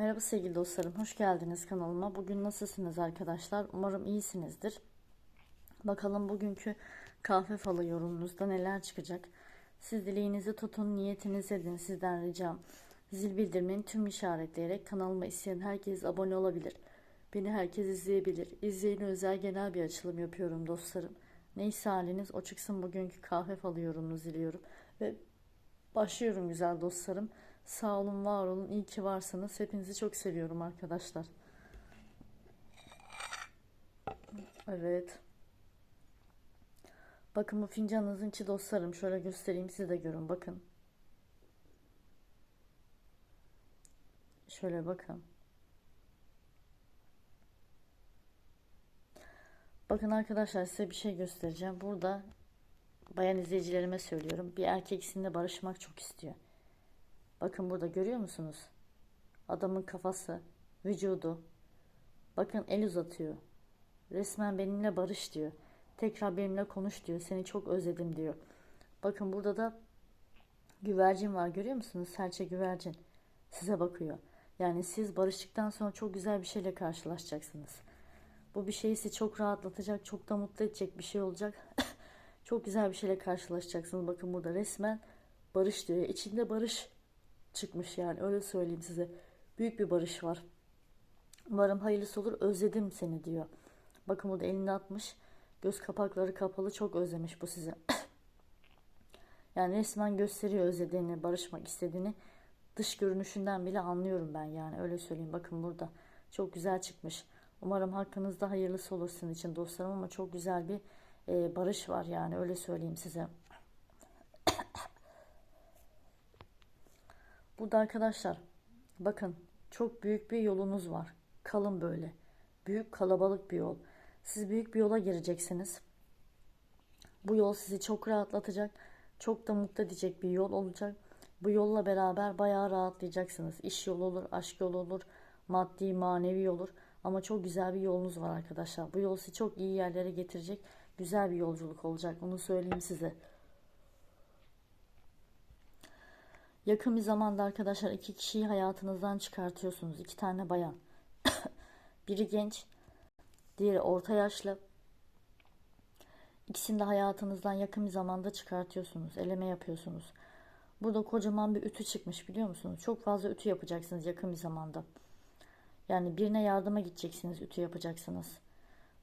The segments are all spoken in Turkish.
Merhaba sevgili dostlarım, hoş geldiniz kanalıma. Bugün nasılsınız arkadaşlar? Umarım iyisinizdir. Bakalım bugünkü kahve falı yorumunuzda neler çıkacak? Siz dileğinizi tutun, niyetinizi edin sizden ricam. Zil bildirimini tüm işaretleyerek kanalıma isteyen herkes abone olabilir. Beni herkes izleyebilir. İzleyene özel genel bir açılım yapıyorum dostlarım. Neyse haliniz o çıksın bugünkü kahve falı yorumunuzu diliyorum. Ve başlıyorum güzel dostlarım. Sağ olun, var olun, iyi ki varsınız. Hepinizi çok seviyorum arkadaşlar. Evet. Bakın bu fincanınızın içi dostlarım. Şöyle göstereyim size de görün. Bakın. Şöyle bakın. Bakın arkadaşlar size bir şey göstereceğim. Burada bayan izleyicilerime söylüyorum. Bir erkek sizinle barışmak çok istiyor. Bakın burada görüyor musunuz? Adamın kafası, vücudu. Bakın el uzatıyor. Resmen benimle barış diyor. Tekrar benimle konuş diyor. Seni çok özledim diyor. Bakın burada da güvercin var görüyor musunuz? Serçe güvercin. Size bakıyor. Yani siz barıştıktan sonra çok güzel bir şeyle karşılaşacaksınız. Bu bir şeyi sizi çok rahatlatacak, çok da mutlu edecek bir şey olacak. çok güzel bir şeyle karşılaşacaksınız. Bakın burada resmen barış diyor. İçinde barış çıkmış yani öyle söyleyeyim size. Büyük bir barış var. Umarım hayırlısı olur. Özledim seni diyor. Bakın burada elini atmış. Göz kapakları kapalı çok özlemiş bu sizi. yani resmen gösteriyor özlediğini, barışmak istediğini. Dış görünüşünden bile anlıyorum ben yani öyle söyleyeyim. Bakın burada çok güzel çıkmış. Umarım hakkınızda hayırlısı olur sizin için dostlarım ama çok güzel bir e, barış var yani öyle söyleyeyim size. Burada arkadaşlar bakın çok büyük bir yolunuz var. Kalın böyle. Büyük kalabalık bir yol. Siz büyük bir yola gireceksiniz. Bu yol sizi çok rahatlatacak. Çok da mutlu edecek bir yol olacak. Bu yolla beraber bayağı rahatlayacaksınız. İş yolu olur, aşk yolu olur, maddi, manevi olur. Ama çok güzel bir yolunuz var arkadaşlar. Bu yol sizi çok iyi yerlere getirecek. Güzel bir yolculuk olacak. Onu söyleyeyim size. Yakın bir zamanda arkadaşlar iki kişiyi hayatınızdan çıkartıyorsunuz. İki tane bayan. Biri genç, diğeri orta yaşlı. İkisini de hayatınızdan yakın bir zamanda çıkartıyorsunuz. Eleme yapıyorsunuz. Burada kocaman bir ütü çıkmış biliyor musunuz? Çok fazla ütü yapacaksınız yakın bir zamanda. Yani birine yardıma gideceksiniz, ütü yapacaksınız.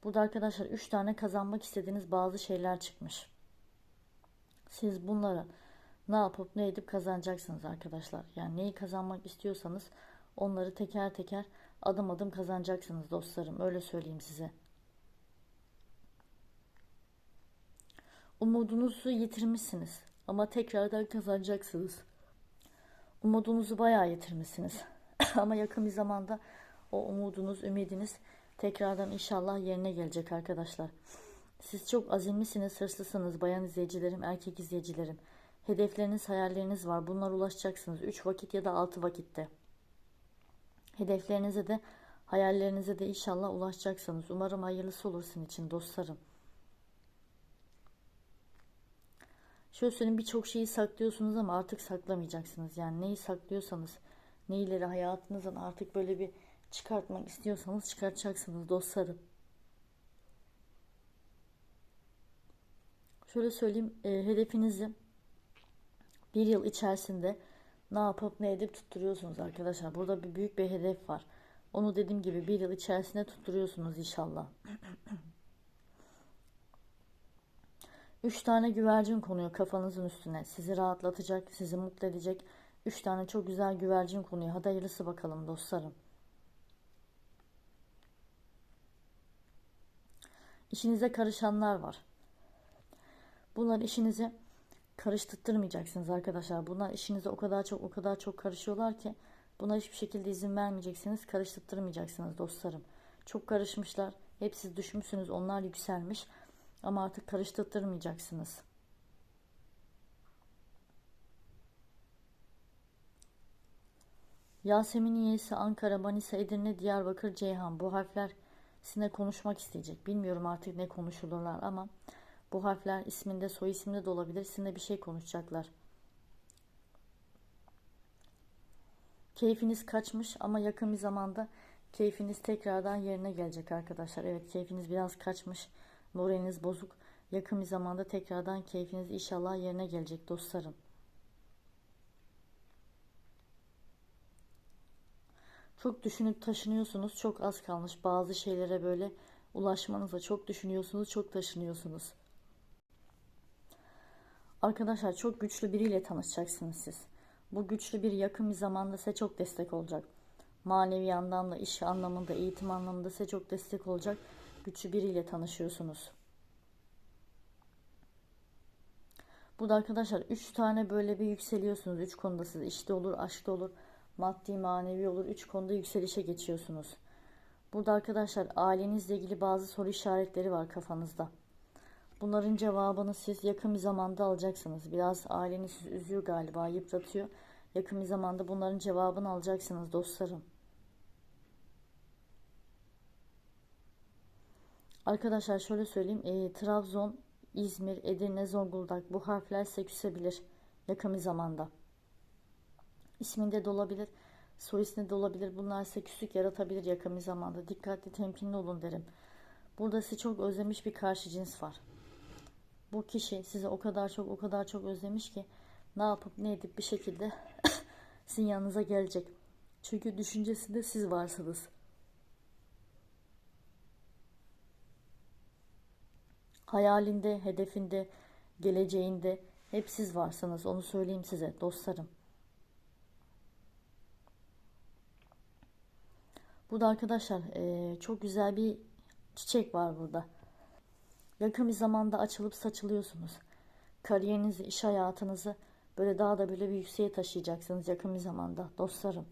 Burada arkadaşlar 3 tane kazanmak istediğiniz bazı şeyler çıkmış. Siz bunları ne yapıp ne edip kazanacaksınız arkadaşlar. Yani neyi kazanmak istiyorsanız onları teker teker adım adım kazanacaksınız dostlarım. Öyle söyleyeyim size. Umudunuzu yitirmişsiniz ama tekrardan kazanacaksınız. Umudunuzu bayağı yitirmişsiniz. ama yakın bir zamanda o umudunuz, ümidiniz tekrardan inşallah yerine gelecek arkadaşlar. Siz çok azimlisiniz, hırslısınız bayan izleyicilerim, erkek izleyicilerim. Hedefleriniz, hayalleriniz var. Bunlara ulaşacaksınız. 3 vakit ya da 6 vakitte. Hedeflerinize de hayallerinize de inşallah ulaşacaksınız. Umarım hayırlısı olur sizin için dostlarım. Şöyle söyleyeyim birçok şeyi saklıyorsunuz ama artık saklamayacaksınız. Yani neyi saklıyorsanız, neyleri hayatınızdan artık böyle bir çıkartmak istiyorsanız çıkartacaksınız dostlarım. Şöyle söyleyeyim e, hedefinizi bir yıl içerisinde ne yapıp ne edip tutturuyorsunuz arkadaşlar. Burada bir büyük bir hedef var. Onu dediğim gibi bir yıl içerisinde tutturuyorsunuz inşallah. Üç tane güvercin konuyor kafanızın üstüne. Sizi rahatlatacak, sizi mutlu edecek. Üç tane çok güzel güvercin konuyor. Hadi hayırlısı bakalım dostlarım. İşinize karışanlar var. Bunlar işinize karıştırmayacaksınız arkadaşlar. Bunlar işinize o kadar çok o kadar çok karışıyorlar ki buna hiçbir şekilde izin vermeyeceksiniz. Karıştırmayacaksınız dostlarım. Çok karışmışlar. Hep siz düşmüşsünüz. Onlar yükselmiş. Ama artık karıştırmayacaksınız. Yasemin Yesi, Ankara, Manisa, Edirne, Diyarbakır, Ceyhan. Bu harfler sizinle konuşmak isteyecek. Bilmiyorum artık ne konuşulurlar ama bu harfler isminde soy isminde de olabilir. Sizinle bir şey konuşacaklar. Keyfiniz kaçmış ama yakın bir zamanda keyfiniz tekrardan yerine gelecek arkadaşlar. Evet keyfiniz biraz kaçmış. Moraliniz bozuk. Yakın bir zamanda tekrardan keyfiniz inşallah yerine gelecek dostlarım. Çok düşünüp taşınıyorsunuz. Çok az kalmış. Bazı şeylere böyle ulaşmanıza çok düşünüyorsunuz. Çok taşınıyorsunuz. Arkadaşlar çok güçlü biriyle tanışacaksınız siz. Bu güçlü bir yakın bir zamanda size çok destek olacak. Manevi yandan da iş anlamında, eğitim anlamında size çok destek olacak. Güçlü biriyle tanışıyorsunuz. Burada arkadaşlar 3 tane böyle bir yükseliyorsunuz. 3 konuda siz işte olur, aşkta olur, maddi manevi olur. 3 konuda yükselişe geçiyorsunuz. Burada arkadaşlar ailenizle ilgili bazı soru işaretleri var kafanızda. Bunların cevabını siz yakın bir zamanda alacaksınız. Biraz aileniz sizi üzüyor galiba, yıpratıyor. Yakın bir zamanda bunların cevabını alacaksınız dostlarım. Arkadaşlar şöyle söyleyeyim. E, Trabzon, İzmir, Edirne, Zonguldak bu harfler size yakın bir zamanda. İsminde de olabilir, soy isminde de olabilir. Bunlar size yaratabilir yakın bir zamanda. Dikkatli, temkinli olun derim. Burada sizi çok özlemiş bir karşı cins var. Bu kişi sizi o kadar çok o kadar çok özlemiş ki ne yapıp ne edip bir şekilde sizin yanınıza gelecek. Çünkü düşüncesinde siz varsınız. Hayalinde, hedefinde, geleceğinde hep siz varsınız. Onu söyleyeyim size dostlarım. Burada arkadaşlar çok güzel bir çiçek var burada. Yakın bir zamanda açılıp saçılıyorsunuz. Kariyerinizi, iş hayatınızı böyle daha da böyle bir yükseğe taşıyacaksınız yakın bir zamanda dostlarım.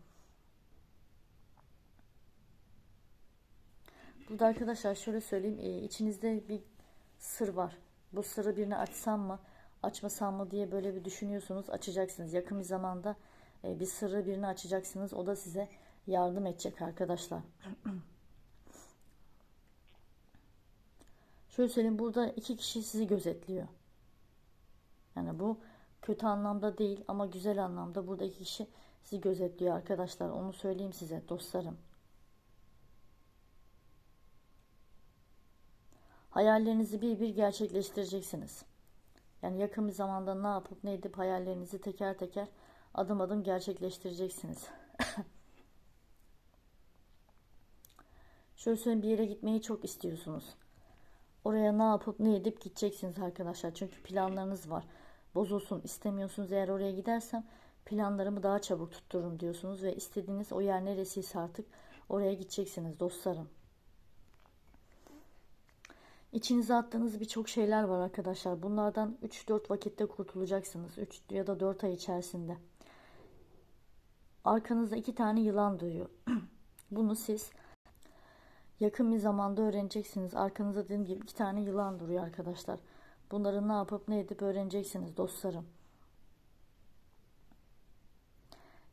Burada arkadaşlar şöyle söyleyeyim. E, içinizde bir sır var. Bu sırrı birine açsam mı, açmasam mı diye böyle bir düşünüyorsunuz. Açacaksınız. Yakın bir zamanda e, bir sırrı birine açacaksınız. O da size yardım edecek arkadaşlar. Şöyle söyleyeyim burada iki kişi sizi gözetliyor. Yani bu kötü anlamda değil ama güzel anlamda burada iki kişi sizi gözetliyor arkadaşlar. Onu söyleyeyim size dostlarım. Hayallerinizi bir bir gerçekleştireceksiniz. Yani yakın bir zamanda ne yapıp ne edip hayallerinizi teker teker adım adım gerçekleştireceksiniz. Şöyle söyleyeyim bir yere gitmeyi çok istiyorsunuz. Oraya ne yapıp ne edip gideceksiniz arkadaşlar. Çünkü planlarınız var. Bozulsun istemiyorsunuz. Eğer oraya gidersem planlarımı daha çabuk tuttururum diyorsunuz. Ve istediğiniz o yer neresiyse artık oraya gideceksiniz dostlarım. İçinize attığınız birçok şeyler var arkadaşlar. Bunlardan 3-4 vakitte kurtulacaksınız. 3 ya da 4 ay içerisinde. Arkanızda iki tane yılan duyuyor. Bunu siz yakın bir zamanda öğreneceksiniz. Arkanızda dediğim gibi iki tane yılan duruyor arkadaşlar. Bunları ne yapıp ne edip öğreneceksiniz dostlarım.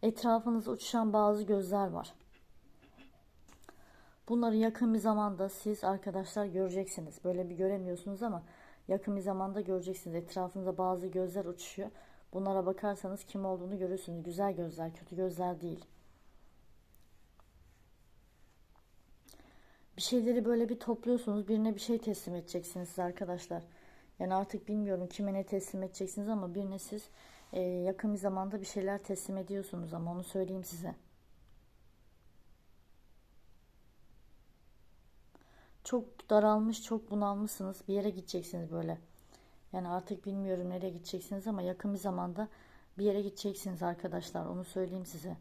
Etrafınızda uçuşan bazı gözler var. Bunları yakın bir zamanda siz arkadaşlar göreceksiniz. Böyle bir göremiyorsunuz ama yakın bir zamanda göreceksiniz. Etrafınızda bazı gözler uçuşuyor. Bunlara bakarsanız kim olduğunu görürsünüz. Güzel gözler, kötü gözler değil. Bir şeyleri böyle bir topluyorsunuz. Birine bir şey teslim edeceksiniz siz arkadaşlar. Yani artık bilmiyorum kime ne teslim edeceksiniz ama birine siz e, yakın bir zamanda bir şeyler teslim ediyorsunuz ama onu söyleyeyim size. Çok daralmış, çok bunalmışsınız. Bir yere gideceksiniz böyle. Yani artık bilmiyorum nereye gideceksiniz ama yakın bir zamanda bir yere gideceksiniz arkadaşlar. Onu söyleyeyim size.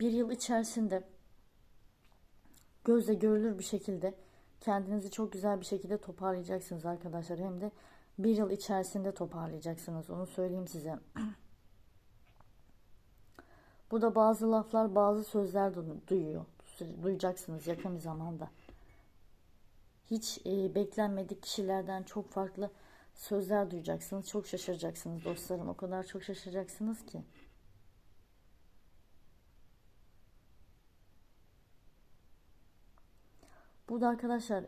Bir yıl içerisinde gözle görülür bir şekilde kendinizi çok güzel bir şekilde toparlayacaksınız arkadaşlar. Hem de bir yıl içerisinde toparlayacaksınız. Onu söyleyeyim size. Burada bazı laflar, bazı sözler duyuyor. Duyacaksınız yakın bir zamanda. Hiç e, beklenmedik kişilerden çok farklı sözler duyacaksınız. Çok şaşıracaksınız dostlarım. O kadar çok şaşıracaksınız ki. Burada arkadaşlar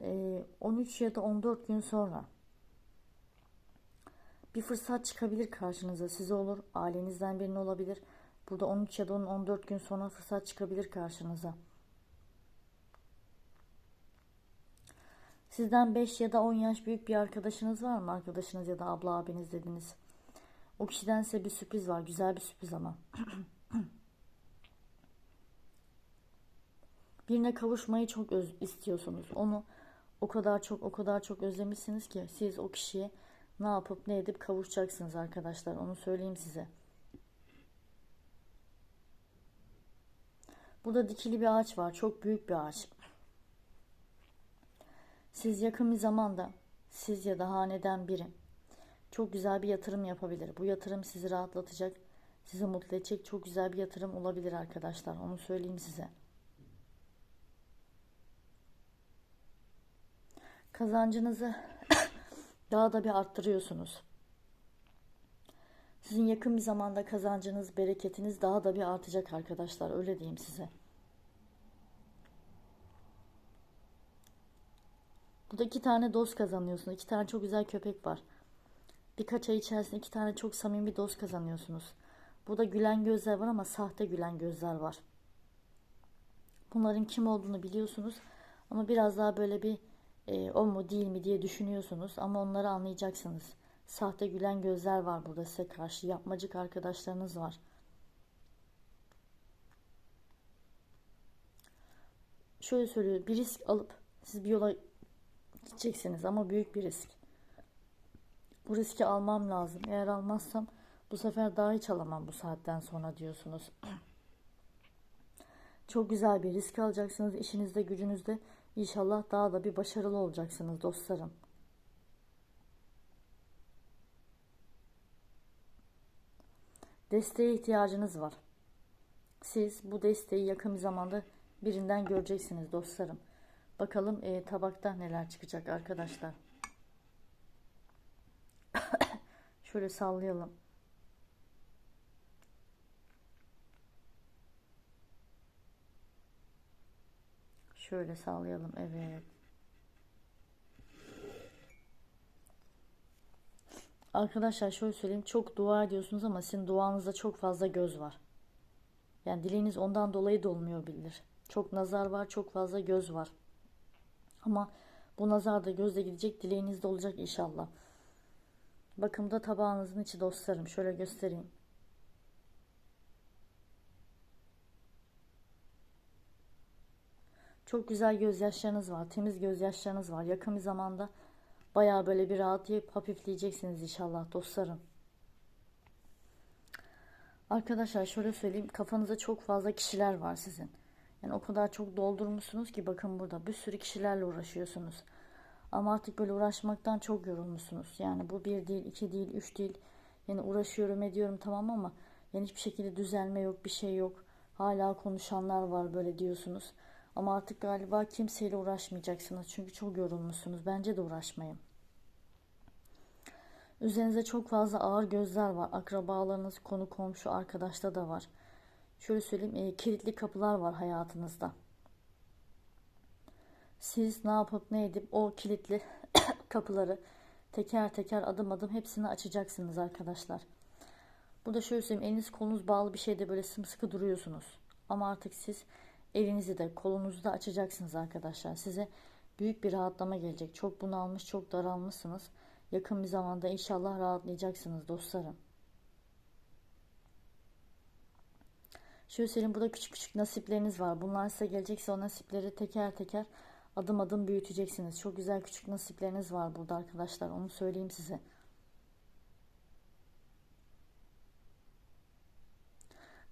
13 ya da 14 gün sonra Bir fırsat çıkabilir karşınıza. Size olur, ailenizden birine olabilir. Burada 13 ya da 14 gün sonra fırsat çıkabilir karşınıza. Sizden 5 ya da 10 yaş büyük bir arkadaşınız var mı? Arkadaşınız ya da abla abiniz dediniz. O kişiden size bir sürpriz var. Güzel bir sürpriz ama. Birine kavuşmayı çok öz istiyorsunuz. Onu o kadar çok o kadar çok özlemişsiniz ki siz o kişiye ne yapıp ne edip kavuşacaksınız arkadaşlar. Onu söyleyeyim size. Burada dikili bir ağaç var. Çok büyük bir ağaç. Siz yakın bir zamanda siz ya da haneden biri çok güzel bir yatırım yapabilir. Bu yatırım sizi rahatlatacak, sizi mutlu edecek çok güzel bir yatırım olabilir arkadaşlar. Onu söyleyeyim size. Kazancınızı daha da bir arttırıyorsunuz. Sizin yakın bir zamanda kazancınız, bereketiniz daha da bir artacak arkadaşlar. Öyle diyeyim size. Burada iki tane dost kazanıyorsunuz. İki tane çok güzel köpek var. Birkaç ay içerisinde iki tane çok samimi dost kazanıyorsunuz. Burada gülen gözler var ama sahte gülen gözler var. Bunların kim olduğunu biliyorsunuz. Ama biraz daha böyle bir e, o mu değil mi diye düşünüyorsunuz. Ama onları anlayacaksınız. Sahte gülen gözler var burada size karşı. Yapmacık arkadaşlarınız var. Şöyle söylüyor. Bir risk alıp siz bir yola gideceksiniz ama büyük bir risk. Bu riski almam lazım. Eğer almazsam bu sefer daha hiç alamam bu saatten sonra diyorsunuz. Çok güzel bir risk alacaksınız. İşinizde, gücünüzde inşallah daha da bir başarılı olacaksınız dostlarım. Desteğe ihtiyacınız var. Siz bu desteği yakın bir zamanda birinden göreceksiniz dostlarım. Bakalım e, tabakta neler çıkacak arkadaşlar. Şöyle sallayalım. Şöyle sallayalım. Evet. Arkadaşlar şöyle söyleyeyim. Çok dua ediyorsunuz ama sizin duanızda çok fazla göz var. Yani dileğiniz ondan dolayı da olmuyor bilir. Çok nazar var, çok fazla göz var. Ama bu nazar da gözle gidecek, dileğiniz de olacak inşallah. Bakımda tabağınızın içi dostlarım. Şöyle göstereyim. Çok güzel gözyaşlarınız var. Temiz gözyaşlarınız var. Yakın bir zamanda baya böyle bir rahatlayıp hafifleyeceksiniz inşallah dostlarım. Arkadaşlar şöyle söyleyeyim. Kafanızda çok fazla kişiler var sizin. Yani o kadar çok doldurmuşsunuz ki bakın burada bir sürü kişilerle uğraşıyorsunuz. Ama artık böyle uğraşmaktan çok yorulmuşsunuz. Yani bu bir değil, iki değil, üç değil. Yani uğraşıyorum ediyorum tamam ama yani hiçbir şekilde düzelme yok, bir şey yok. Hala konuşanlar var böyle diyorsunuz. Ama artık galiba kimseyle uğraşmayacaksınız. Çünkü çok yorulmuşsunuz. Bence de uğraşmayın. Üzerinize çok fazla ağır gözler var. Akrabalarınız, konu komşu, arkadaşta da var. Şöyle söyleyeyim, e, kilitli kapılar var hayatınızda. Siz ne yapıp ne edip o kilitli kapıları teker teker adım adım hepsini açacaksınız arkadaşlar. Burada şöyle söyleyeyim eliniz kolunuz bağlı bir şeyde böyle sımsıkı duruyorsunuz. Ama artık siz elinizi de kolunuzu da açacaksınız arkadaşlar. Size büyük bir rahatlama gelecek. Çok bunalmış çok daralmışsınız. Yakın bir zamanda inşallah rahatlayacaksınız dostlarım. Söyleyeyim burada küçük küçük nasipleriniz var. Bunlar size gelecekse o nasipleri teker teker adım adım büyüteceksiniz. Çok güzel küçük nasipleriniz var burada arkadaşlar. Onu söyleyeyim size.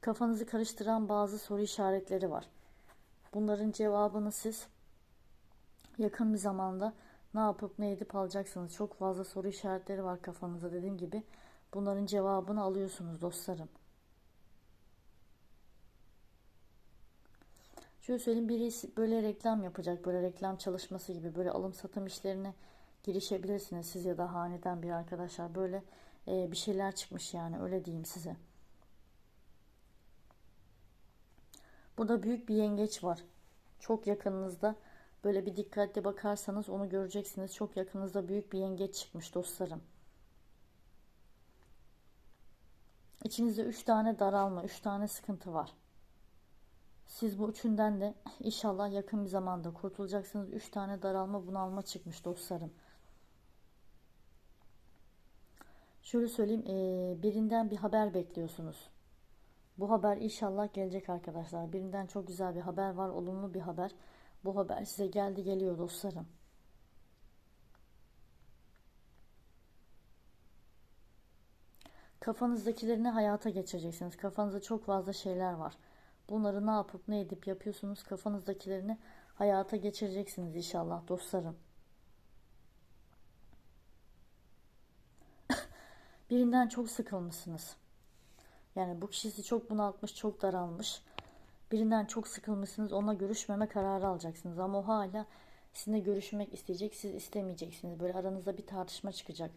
Kafanızı karıştıran bazı soru işaretleri var. Bunların cevabını siz yakın bir zamanda ne yapıp ne edip alacaksınız. Çok fazla soru işaretleri var kafanızda dediğim gibi. Bunların cevabını alıyorsunuz dostlarım. Şöyle söyleyeyim birisi böyle reklam yapacak böyle reklam çalışması gibi böyle alım satım işlerine girişebilirsiniz siz ya da haneden bir arkadaşlar böyle e, bir şeyler çıkmış yani öyle diyeyim size. Burada büyük bir yengeç var. Çok yakınınızda böyle bir dikkatli bakarsanız onu göreceksiniz. Çok yakınınızda büyük bir yengeç çıkmış dostlarım. İçinizde üç tane daralma, üç tane sıkıntı var. Siz bu üçünden de inşallah yakın bir zamanda kurtulacaksınız. Üç tane daralma, bunalma çıkmış dostlarım. Şöyle söyleyeyim, birinden bir haber bekliyorsunuz. Bu haber inşallah gelecek arkadaşlar. Birinden çok güzel bir haber var, olumlu bir haber. Bu haber size geldi geliyor dostlarım. Kafanızdakilerini hayata geçireceksiniz. Kafanızda çok fazla şeyler var. Bunları ne yapıp ne edip yapıyorsunuz? Kafanızdakilerini hayata geçireceksiniz inşallah dostlarım. Birinden çok sıkılmışsınız. Yani bu kişisi çok bunaltmış, çok daralmış. Birinden çok sıkılmışsınız, onunla görüşmeme kararı alacaksınız. Ama o hala sizinle görüşmek isteyecek, siz istemeyeceksiniz. Böyle aranızda bir tartışma çıkacak.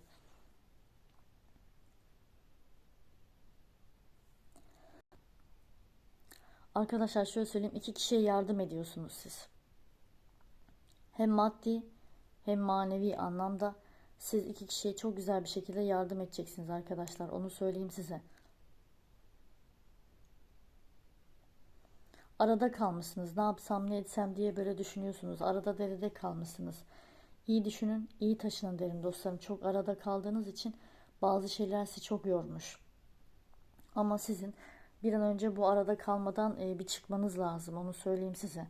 Arkadaşlar şöyle söyleyeyim, iki kişiye yardım ediyorsunuz siz. Hem maddi hem manevi anlamda siz iki kişiye çok güzel bir şekilde yardım edeceksiniz arkadaşlar. Onu söyleyeyim size. Arada kalmışsınız. Ne yapsam ne etsem diye böyle düşünüyorsunuz. Arada derede kalmışsınız. İyi düşünün, iyi taşının derim dostlarım. Çok arada kaldığınız için bazı şeyler sizi çok yormuş. Ama sizin bir an önce bu arada kalmadan e, bir çıkmanız lazım. Onu söyleyeyim size.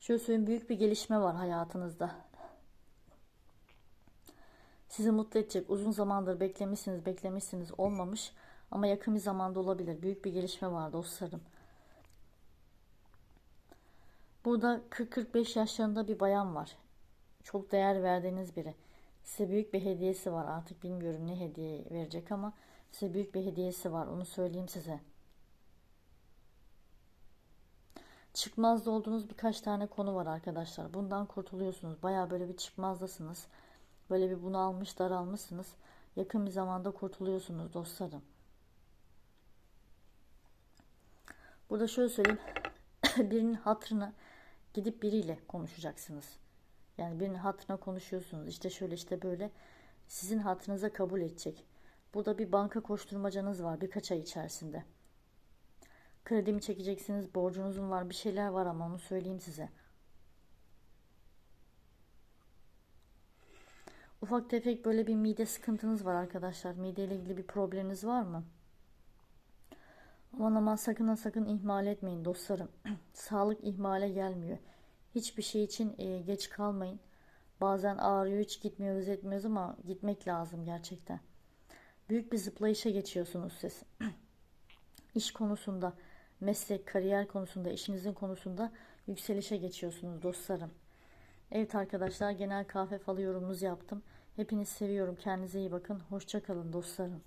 Şöyle söyleyeyim büyük bir gelişme var hayatınızda. Sizi mutlu edecek. Uzun zamandır beklemişsiniz, beklemişsiniz olmamış ama yakın bir zamanda olabilir. Büyük bir gelişme var dostlarım. Burada 40-45 yaşlarında bir bayan var. Çok değer verdiğiniz biri. Size büyük bir hediyesi var. Artık bilmiyorum ne hediye verecek ama size büyük bir hediyesi var. Onu söyleyeyim size. Çıkmazda olduğunuz birkaç tane konu var arkadaşlar. Bundan kurtuluyorsunuz. Baya böyle bir çıkmazdasınız. Böyle bir bunalmış, daralmışsınız. Yakın bir zamanda kurtuluyorsunuz dostlarım. Burada şöyle söyleyeyim. birinin hatırına gidip biriyle konuşacaksınız. Yani birinin hatırına konuşuyorsunuz. İşte şöyle işte böyle. Sizin hatırınıza kabul edecek. Burada bir banka koşturmacanız var birkaç ay içerisinde. Kredi mi çekeceksiniz, borcunuzun var, bir şeyler var ama onu söyleyeyim size. Ufak tefek böyle bir mide sıkıntınız var arkadaşlar. Mide ile ilgili bir probleminiz var mı? Aman aman sakın ha sakın ihmal etmeyin dostlarım. Sağlık ihmale gelmiyor. Hiçbir şey için e, geç kalmayın. Bazen ağrıyor hiç gitmiyoruz etmiyoruz ama gitmek lazım gerçekten. Büyük bir zıplayışa geçiyorsunuz siz. İş konusunda, meslek, kariyer konusunda, işinizin konusunda yükselişe geçiyorsunuz dostlarım. Evet arkadaşlar genel kahve falı yorumunuzu yaptım. Hepinizi seviyorum. Kendinize iyi bakın. Hoşçakalın dostlarım.